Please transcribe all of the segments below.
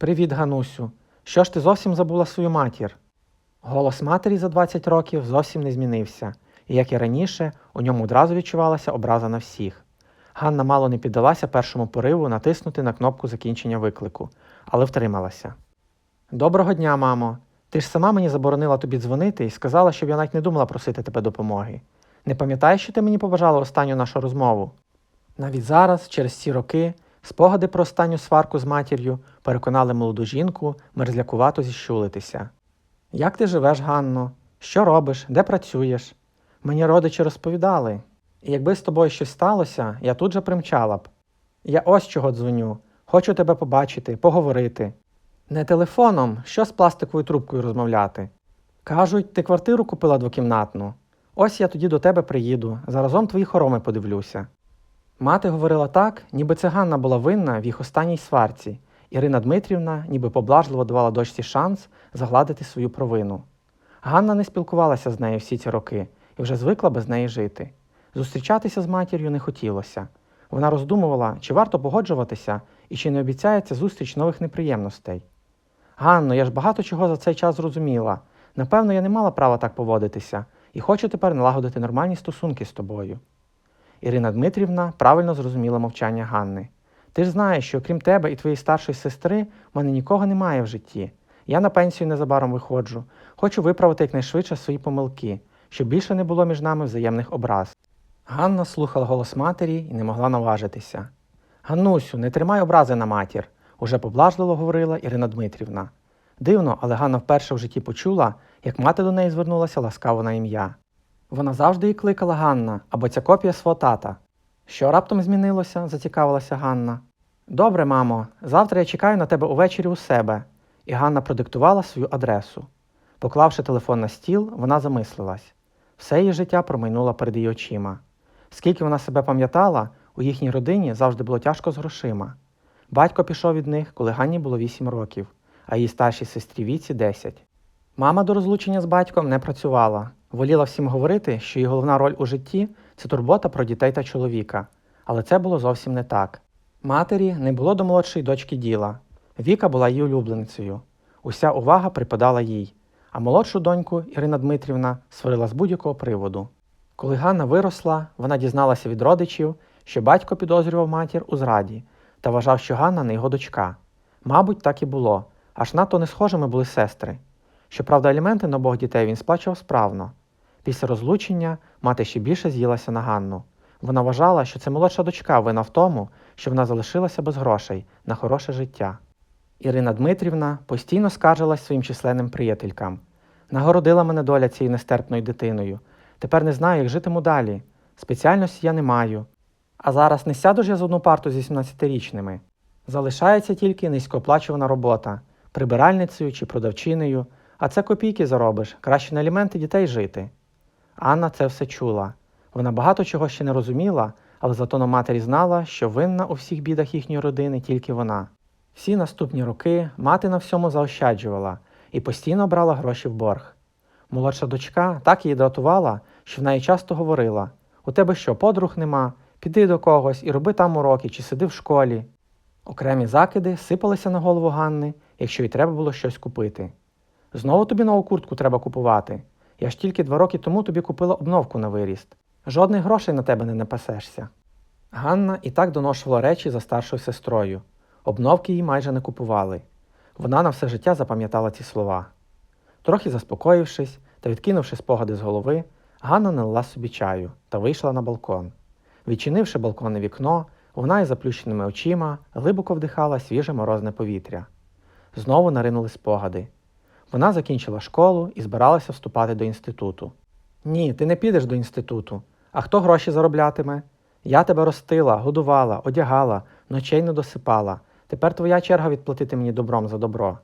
Привіт, Ганусю. Що ж ти зовсім забула свою матір? Голос матері за 20 років зовсім не змінився, і як і раніше, у ньому одразу відчувалася образа на всіх. Ганна мало не піддалася першому пориву натиснути на кнопку закінчення виклику, але втрималася. Доброго дня, мамо. Ти ж сама мені заборонила тобі дзвонити і сказала, щоб я навіть не думала просити тебе допомоги. Не пам'ятаєш, що ти мені побажала останню нашу розмову? Навіть зараз, через ці роки, спогади про останню сварку з матір'ю переконали молоду жінку мерзлякувато зіщулитися. Як ти живеш, Ганно? Що робиш? Де працюєш? Мені родичі розповідали. І якби з тобою щось сталося, я тут же примчала б. Я ось чого дзвоню. Хочу тебе побачити, поговорити. Не телефоном, що з пластиковою трубкою розмовляти. Кажуть, ти квартиру купила двокімнатну. Ось я тоді до тебе приїду, заразом твої хороми подивлюся. Мати говорила так, ніби це Ганна була винна в їх останній сварці. Ірина Дмитрівна ніби поблажливо давала дочці шанс загладити свою провину. Ганна не спілкувалася з нею всі ці роки і вже звикла без неї жити. Зустрічатися з матір'ю не хотілося. Вона роздумувала, чи варто погоджуватися і чи не обіцяється зустріч нових неприємностей. Ганно, я ж багато чого за цей час зрозуміла. Напевно, я не мала права так поводитися і хочу тепер налагодити нормальні стосунки з тобою. Ірина Дмитрівна правильно зрозуміла мовчання Ганни. Ти ж знаєш, що крім тебе і твоєї старшої сестри, в мене нікого немає в житті. Я на пенсію незабаром виходжу. Хочу виправити якнайшвидше свої помилки, щоб більше не було між нами взаємних образ. Ганна слухала голос матері і не могла наважитися. Ганнусю, не тримай образи на матір, уже поблажливо говорила Ірина Дмитрівна. Дивно, але Ганна вперше в житті почула, як мати до неї звернулася ласкаво на ім'я. Вона завжди її кликала Ганна або ця копія свого тата. Що раптом змінилося? зацікавилася Ганна. Добре, мамо, завтра я чекаю на тебе увечері у себе. І Ганна продиктувала свою адресу. Поклавши телефон на стіл, вона замислилась. Все її життя промайнуло перед її очима. Скільки вона себе пам'ятала, у їхній родині завжди було тяжко з грошима. Батько пішов від них, коли Ганні було 8 років, а її старшій сестрі віці 10. Мама до розлучення з батьком не працювала, воліла всім говорити, що її головна роль у житті це турбота про дітей та чоловіка. Але це було зовсім не так. Матері не було до молодшої дочки діла. Віка була її улюбленицею. Уся увага припадала їй, а молодшу доньку Ірина Дмитрівна сварила з будь-якого приводу. Коли Ганна виросла, вона дізналася від родичів, що батько підозрював матір у зраді та вважав, що Ганна не його дочка. Мабуть, так і було, аж надто не схожими були сестри. Щоправда, аліменти на обох дітей він сплачував справно. Після розлучення мати ще більше з'їлася на Ганну. Вона вважала, що це молодша дочка вина в тому, що вона залишилася без грошей на хороше життя. Ірина Дмитрівна постійно скаржилась своїм численним приятелькам. Нагородила мене доля цією нестерпною дитиною. Тепер не знаю, як житиму далі. Спеціальності я не маю. А зараз не сяду ж я з одну парту зі 17-річними. Залишається тільки низькооплачувана робота прибиральницею чи продавчиною, а це копійки заробиш, краще на аліменти дітей жити. Анна це все чула. Вона багато чого ще не розуміла, але зато на матері знала, що винна у всіх бідах їхньої родини тільки вона. Всі наступні роки мати на всьому заощаджувала і постійно брала гроші в борг. Молодша дочка так її дратувала, що в неї часто говорила: У тебе що, подруг нема? Піди до когось і роби там уроки чи сиди в школі. Окремі закиди сипалися на голову Ганни, якщо їй треба було щось купити. Знову тобі нову куртку треба купувати. Я ж тільки два роки тому тобі купила обновку на виріст. Жодних грошей на тебе не напасешся. Ганна і так доношувала речі за старшою сестрою. Обновки їй майже не купували. Вона на все життя запам'ятала ці слова. Трохи заспокоївшись та відкинувши спогади з голови, Ганна налила собі чаю та вийшла на балкон. Відчинивши балконне вікно, вона із заплющеними очима глибоко вдихала свіже морозне повітря. Знову наринули спогади. Вона закінчила школу і збиралася вступати до інституту. Ні, ти не підеш до інституту. А хто гроші зароблятиме? Я тебе ростила, годувала, одягала, ночей не досипала. Тепер твоя черга відплатити мені добром за добро.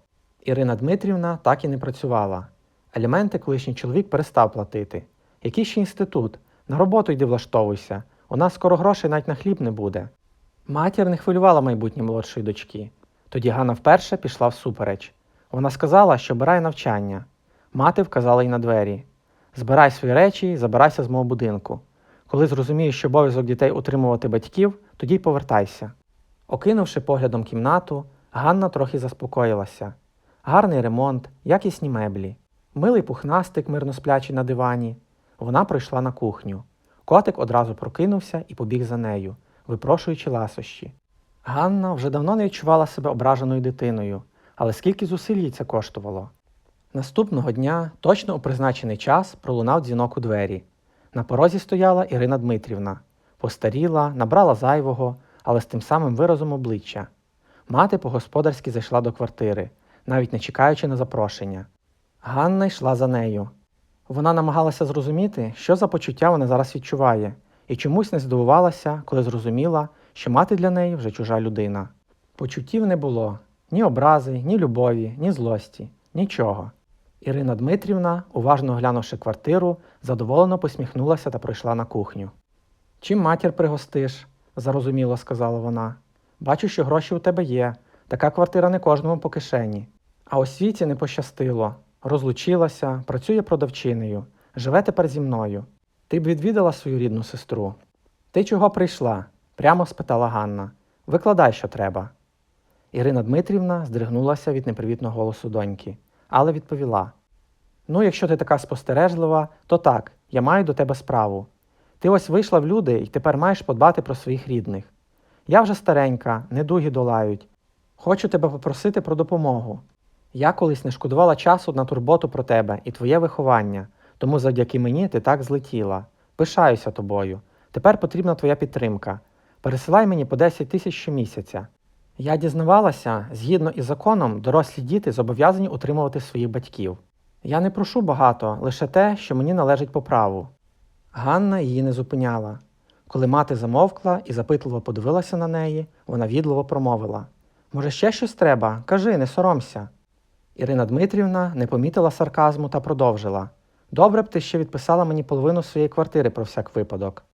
Ірина Дмитрівна так і не працювала. Аліменти колишній чоловік перестав платити. Який ще інститут? На роботу йди влаштовуйся. У нас скоро грошей навіть на хліб не буде. Матір не хвилювала майбутнє молодшої дочки. Тоді Ганна вперше пішла всупереч. Вона сказала, що обирає навчання. Мати вказала їй на двері. Збирай свої речі забирайся з мого будинку. Коли зрозумієш, що обов'язок дітей утримувати батьків, тоді й повертайся. Окинувши поглядом кімнату, Ганна трохи заспокоїлася. Гарний ремонт, якісні меблі, милий пухнастик, мирно сплячий на дивані. Вона прийшла на кухню. Котик одразу прокинувся і побіг за нею, випрошуючи ласощі. Ганна вже давно не відчувала себе ображеною дитиною, але скільки зусиль їй це коштувало. Наступного дня, точно у призначений час, пролунав дзвінок у двері. На порозі стояла Ірина Дмитрівна. Постаріла, набрала зайвого, але з тим самим виразом обличчя. Мати по-господарськи зайшла до квартири, навіть не чекаючи на запрошення. Ганна йшла за нею. Вона намагалася зрозуміти, що за почуття вона зараз відчуває, і чомусь не здивувалася, коли зрозуміла, що мати для неї вже чужа людина. Почуттів не було ні образи, ні любові, ні злості, нічого. Ірина Дмитрівна, уважно оглянувши квартиру, задоволено посміхнулася та пройшла на кухню. Чим матір пригостиш? зарозуміло сказала вона. Бачу, що гроші у тебе є. Така квартира не кожному по кишені. А освіті не пощастило. Розлучилася, працює продавчинею, живе тепер зі мною. Ти б відвідала свою рідну сестру. Ти чого прийшла? прямо спитала Ганна. Викладай, що треба. Ірина Дмитрівна здригнулася від непривітного голосу доньки, але відповіла: Ну, якщо ти така спостережлива, то так, я маю до тебе справу. Ти ось вийшла в люди і тепер маєш подбати про своїх рідних. Я вже старенька, недуги долають. Хочу тебе попросити про допомогу. Я колись не шкодувала часу на турботу про тебе і твоє виховання, тому завдяки мені ти так злетіла. Пишаюся тобою. Тепер потрібна твоя підтримка. Пересилай мені по 10 тисяч щомісяця. Я дізнавалася, згідно із законом, дорослі діти зобов'язані утримувати своїх батьків. Я не прошу багато, лише те, що мені належить по праву. Ганна її не зупиняла. Коли мати замовкла і запитливо подивилася на неї, вона відливо промовила Може, ще щось треба? Кажи, не соромся. Ірина Дмитрівна не помітила сарказму та продовжила Добре б ти ще відписала мені половину своєї квартири про всяк випадок.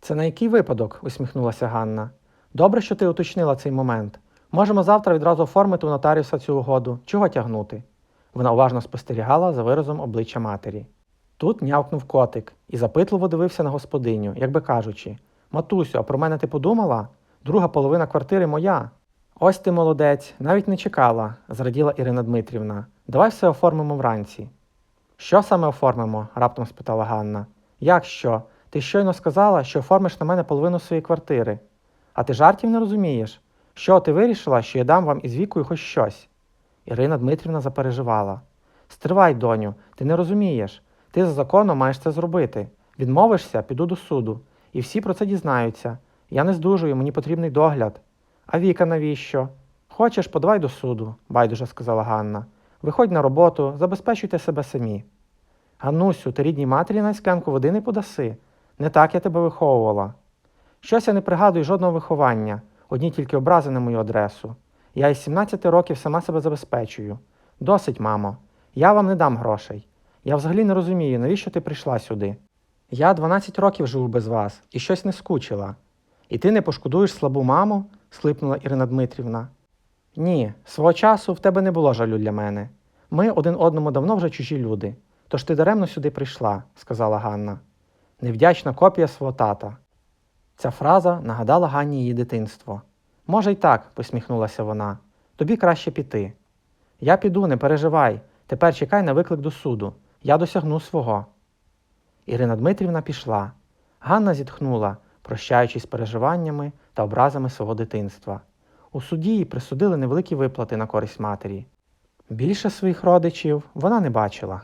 Це на який випадок? усміхнулася Ганна. Добре, що ти уточнила цей момент. Можемо завтра відразу оформити у нотаріуса цю угоду. Чого тягнути? Вона уважно спостерігала за виразом обличчя матері. Тут нявкнув котик і запитливо дивився на господиню, як би кажучи Матусю, а про мене ти подумала? Друга половина квартири моя. Ось ти молодець, навіть не чекала, зраділа Ірина Дмитрівна. Давай все оформимо вранці. Що саме оформимо? раптом спитала Ганна. Як що? Ти щойно сказала, що оформиш на мене половину своєї квартири. А ти жартів не розумієш? Що ти вирішила, що я дам вам із вікою хоч щось? Ірина Дмитрівна запереживала. Стривай, доню, ти не розумієш. Ти за законом маєш це зробити. Відмовишся, піду до суду. І всі про це дізнаються. Я не здужую, мені потрібний догляд. А Віка навіщо? Хочеш, подавай до суду, байдуже сказала Ганна. Виходь на роботу, забезпечуйте себе самі. Ганнусю, ти рідній матері на склянку води не подаси. Не так я тебе виховувала. Щось я не пригадую жодного виховання, одні тільки образи на мою адресу. Я із 17 років сама себе забезпечую. Досить, мамо, я вам не дам грошей. Я взагалі не розумію, навіщо ти прийшла сюди. Я 12 років живу без вас і щось не скучила. І ти не пошкодуєш слабу маму? схлипнула Ірина Дмитрівна. Ні, свого часу в тебе не було жалю для мене. Ми один одному давно вже чужі люди, тож ти даремно сюди прийшла, сказала Ганна. Невдячна копія свого тата. Ця фраза нагадала Ганні її дитинство. Може, й так, посміхнулася вона. Тобі краще піти. Я піду, не переживай. Тепер чекай на виклик до суду. Я досягну свого. Ірина Дмитрівна пішла. Ганна зітхнула, прощаючись переживаннями та образами свого дитинства. У суді їй присудили невеликі виплати на користь матері. Більше своїх родичів вона не бачила.